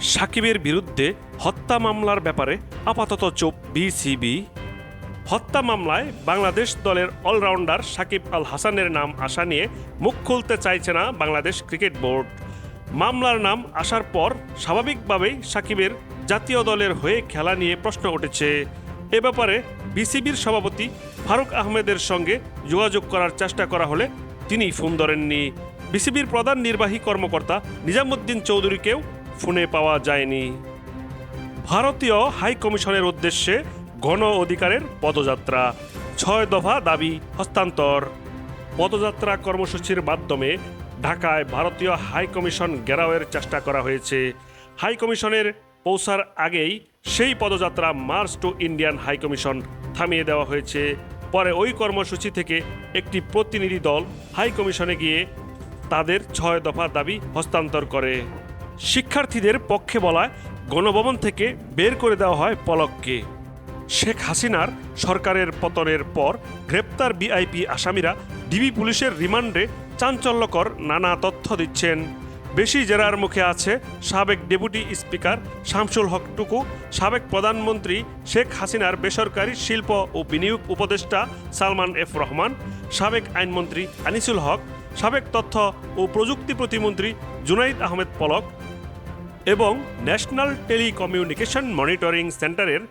সাকিবের বিরুদ্ধে হত্যা মামলার ব্যাপারে আপাতত চুপ বিসিবি। হত্যা মামলায় বাংলাদেশ দলের অলরাউন্ডার সাকিব আল হাসানের নাম আসা নিয়ে মুখ খুলতে চাইছে না বাংলাদেশ ক্রিকেট বোর্ড। মামলার নাম আসার পর স্বাভাবিকভাবেই সাকিবের জাতীয় দলের হয়ে খেলা নিয়ে প্রশ্ন উঠেছে। এ ব্যাপারে বিসিবির সভাপতি ফারুক আহমেদের সঙ্গে যোগাযোগ করার চেষ্টা করা হলে তিনি ফোন ধরেননি। বিসিবির প্রধান নির্বাহী কর্মকর্তা নিজামুদ্দিন চৌধুরীকেও ফোনে পাওয়া যায়নি। ভারতীয় হাই কমিশনের উদ্দেশ্যে গণ অধিকারের পদযাত্রা। ছয় দফা দাবি হস্তান্তর। পদযাত্রা কর্মসূচির মাধ্যমে ঢাকায় ভারতীয় হাই কমিশন ঘেরাওয়ের চেষ্টা করা হয়েছে। হাই কমিশনের পৌঁছার আগেই সেই পদযাত্রা march to Indian high commission থামিয়ে দেওয়া হয়েছে। পরে ওই কর্মসূচি থেকে একটি প্রতিনিধি দল হাই কমিশনে গিয়ে তাদের ছয় দফা দাবি হস্তান্তর করে। শিক্ষার্থীদের পক্ষে বলায় গণভবন থেকে বের করে দেওয়া হয় পলককে। শেখ হাসিনার সরকারের পতনের পর গ্রেপ্তার বিআইপি আসামিরা ডিবি পুলিশের রিমান্ডে চাঞ্চল্যকর নানা তথ্য দিচ্ছেন। বেশি জেরার মুখে আছে সাবেক ডেপুটি স্পিকার শামসুল হক টুকু, সাবেক প্রধানমন্ত্রী শেখ হাসিনার বেসরকারি শিল্প ও বিনিয়োগ উপদেষ্টা সালমান এফ রহমান, সাবেক আইনমন্ত্রী আনিসুল হক সাবেক তথ্য ও প্রযুক্তি প্রতিমন্ত্রী জুনাইদ আহমেদ পলক এবং ন্যাশনাল টেলিকমিউনিকেশন মনিটরিং সেন্টারের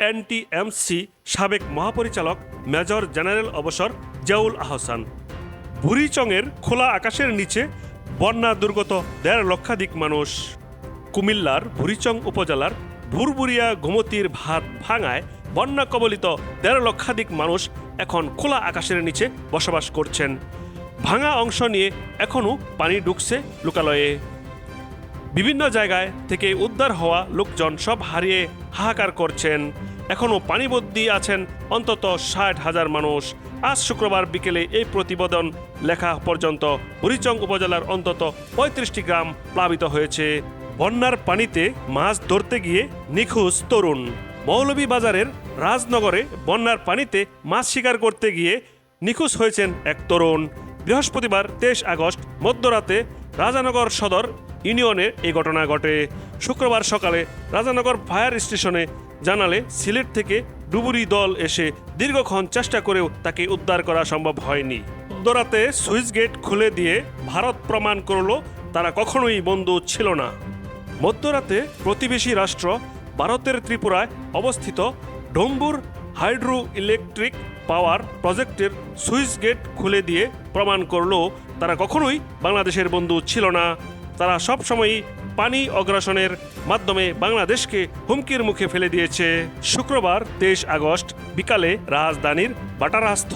এনটিএমসি সাবেক মহাপরিচালক মেজর জেনারেল অবসর জিয়াউল আহসান। বুড়িচংয়ের খোলা আকাশের নিচে বন্যা দুর্গত দেড় লক্ষাধিক মানুষ। কুমিল্লার ভুরিচং উপজেলার ভুরভুরিয়া গোমতির ভাত ভাঙায় বন্যা কবলিত দেড় লক্ষাধিক মানুষ এখন খোলা আকাশের নিচে বসবাস করছেন। ভাঙা অংশ নিয়ে এখনও পানি ঢুকছে লোকালয়ে। বিভিন্ন জায়গায় থেকে উদ্ধার হওয়া লোকজন সব হারিয়ে হাহাকার করছেন। এখনও পানিবদ্যী আছেন অন্তত ষাট হাজার মানুষ। আজ শুক্রবার বিকেলে এই প্রতিবেদন লেখা পর্যন্ত হরিচং উপজেলার অন্তত পঁয়ত্রিশটি গ্রাম প্লাবিত হয়েছে। বন্যার পানিতে মাছ ধরতে গিয়ে নিখোঁজ তরুণ। মৌলভীবাজারের রাজনগরে বন্যার পানিতে মাছ শিকার করতে গিয়ে নিখোঁজ হয়েছেন এক তরুণ। বৃহস্পতিবার তেইশ আগস্ট, মধ্যরাতে রাজানগর সদর ইউনিয়নে এই ঘটনা ঘটে। শুক্রবার সকালে রাজানগর ফায়ার স্টেশনে জানালে সিলেট থেকে ডুবুরি দল এসে দীর্ঘক্ষণ চেষ্টা করেও তাকে উদ্ধার করা সম্ভব হয়নি। মধ্যরাতে সুইচ গেট খুলে দিয়ে ভারত প্রমাণ করল তারা কখনোই বন্ধু ছিল না। মধ্যরাতে প্রতিবেশী রাষ্ট্র ভারতের ত্রিপুরায় অবস্থিত ডম্বুর হাইড্রো ইলেকট্রিক পাওয়ার প্রজেক্টের সুইচ গেট খুলে দিয়ে প্রমাণ করল, তারা কখনোই বাংলাদেশের বন্ধু ছিল না। তারা সবসময়ই পানি অগ্রাসনের মাধ্যমে বাংলাদেশকে হুমকির মুখে ফেলে দিয়েছে। শুক্রবার তেইশ আগস্ট বিকালে রাজধানীর বাটারাস্থ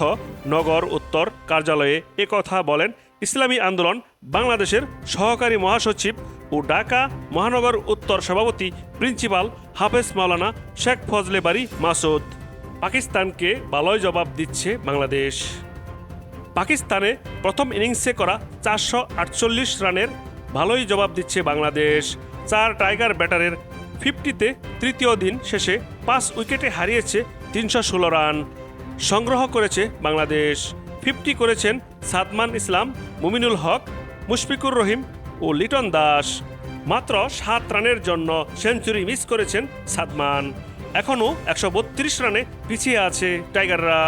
নগর উত্তর কার্যালয়ে একথা বলেন ইসলামী আন্দোলন বাংলাদেশের সহকারী মহাসচিব ও ঢাকা মহানগর উত্তর সভাপতি প্রিন্সিপাল হাফেজ মাওলানা শেখ ফজলে বাড়ি মাসুদ। পাকিস্তানকে ভালোই জবাব দিচ্ছে বাংলাদেশ। পাকিস্তানে প্রথম ইনিংসে করা চারশো আটচল্লিশ রানের ভালোই জবাব দিচ্ছে বাংলাদেশ। চার টাইগার ব্যাটারের ফিফটিতে তৃতীয় দিন শেষে পাঁচ উইকেটে হারিয়েছে তিনশো ষোলো রান। সংগ্রহ করেছে বাংলাদেশ। ফিফটি করেছেন সাদমান ইসলাম, মুমিনুল হক, মুশফিকুর রহিম ও লিটন দাস। মাত্র সাত রানের জন্য সেঞ্চুরি মিস করেছেন সাদমান। এখনও একশো বত্রিশ রানে পিছিয়ে আছে টাইগাররা।